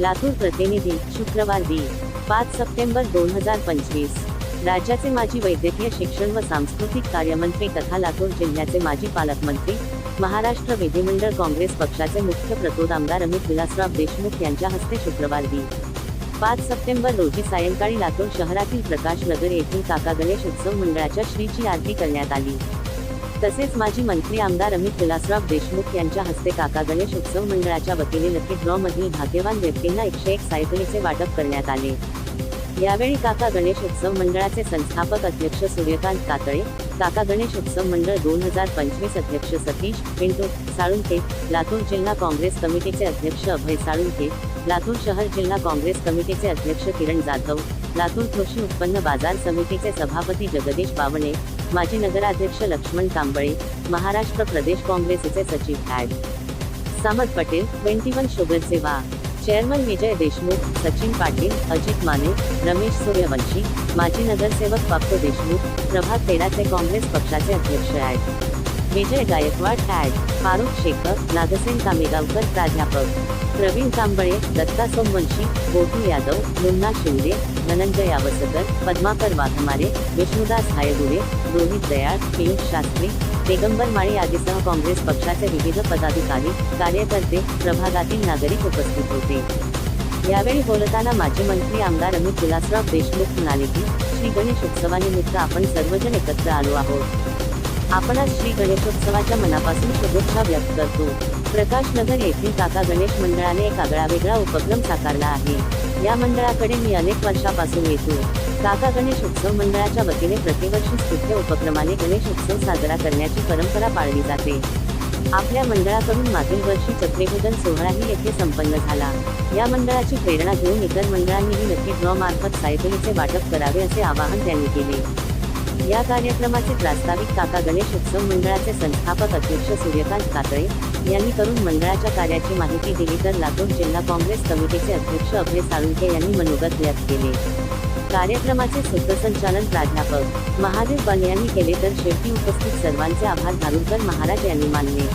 लातूर प्रतिनिधी शुक्रवार दि पाच सप्टेंबर दोन हजार पंचवीस. राज्याचे माजी वैद्यकीय शिक्षण व सांस्कृतिक कार्यमंत्री तथा लातूर जिल्ह्याचे माजी पालकमंत्री महाराष्ट्र विधिमंडळ काँग्रेस पक्षाचे मुख्य प्रतोद आमदार अमित विलासराव देशमुख यांच्या हस्ते शुक्रवार दि पाच सप्टेंबर रोजी सायंकाळी लातूर शहरातील प्रकाश नगर येथील काका गणेश उत्सव मंडळाच्या श्रीची आरती करण्यात आली. तसेच माजी मंत्री आमदार अमित विलासराव देशमुख यांच्या हस्ते काका गणेश उत्सव मंडळाच्या वतीने लकी ड्रॉ मधील भाग्यवान व्यक्तींना एकशे एक सायकलीचे वाटप करण्यात आले. यावेळी काका गणेश उत्सव मंडळाचे संस्थापक अध्यक्ष सूर्यकांत कातळे काका गणेश उत्सव मंडळ दोन हजार पंचवीस अध्यक्ष सतीश पिंटू साळुंके लातूर जिल्हा काँग्रेस कमिटीचे अध्यक्ष अभय साळुंके लातूर शहर जिल्हा काँग्रेस कमिटीचे अध्यक्ष किरण जाधव लातूर कृषी उत्पन्न बाजार समितीचे सभापती जगदीश बावणे माजी नगराध्यक्ष लक्ष्मण कांबळे महाराष्ट्र प्रदेश काँग्रेसचे सचिव ॲड. सामद पटेल ट्वेंटी वन शुगरचे वा चेअरमन विजय देशमुख सचिन पाटील अजित माने रमेश सूर्यवंशी माजी नगरसेवक बाप्पू देशमुख प्रभात तेराचे काँग्रेस पक्षाचे अध्यक्ष ॲड. विजय गायकवाड ॲड फारुख शेखर नागसेन कामेगावकर प्राध्यापक प्रवीण कांबळे दत्ता सोमवंशी गोपी यादव मुन्ना शिंदे धनंजय आवसकर पद्माकर वाघमारे विष्णुदास हायगुरे रोहित दयाळ पियुष शास्त्री दिगंबर माळी आदीसह काँग्रेस पक्षाचे विविध पदाधिकारी कार्यकर्ते प्रभागातील नागरिक उपस्थित होते. यावेळी बोलताना माजी मंत्री आमदार अमित विलासराव देशमुख म्हणाले की श्री गणेश उत्सवानिमित्त आपण सर्वजण एकत्र आलो आहोत. आपण आज श्री गणेशोत्सवाच्या मनापासून शुभेच्छा व्यक्त करतो. प्रकाश नगर येथील काका गणेश मंडळाने एक आगळा वेगळा उपक्रम साकारला आहे. या मंडळाकडे मी अनेक वर्षापासून येतो. काका गणेश उत्सव मंडळाच्या वतीने प्रतिवर्षी स्तुत्य उपक्रमाने गणेश उत्सव साजरा करण्याची परंपरा पाळली जाते. आपल्या मंडळाकडून मागील वर्षी चक्रीभूजन सोहळाही येथे संपन्न झाला. या मंडळाची प्रेरणा घेऊन इतर मंडळांनीही नक्की ड्रॉ मार्फत सायकलीचे वाटप करावे असे आवाहन त्यांनी केले. या कार्यक्रमाचे प्रास्ताविक काका गणेश उत्सव मंडळाचे संस्थापक अध्यक्ष सूर्यकांत कातळे यांनी करून मंडळाच्या कार्याची माहिती दिली तर लातूर जिल्हा काँग्रेस कमिटीचे अध्यक्ष अभय साळुंखे यांनी मनोगत व्यक्त केले. कार्यक्रमाचे सूत्रसंचालन प्राध्यापक महादेव बन यांनी केले तर शेवटी उपस्थित सर्वांचे आभार धारुरकर महाराज यांनी मानले.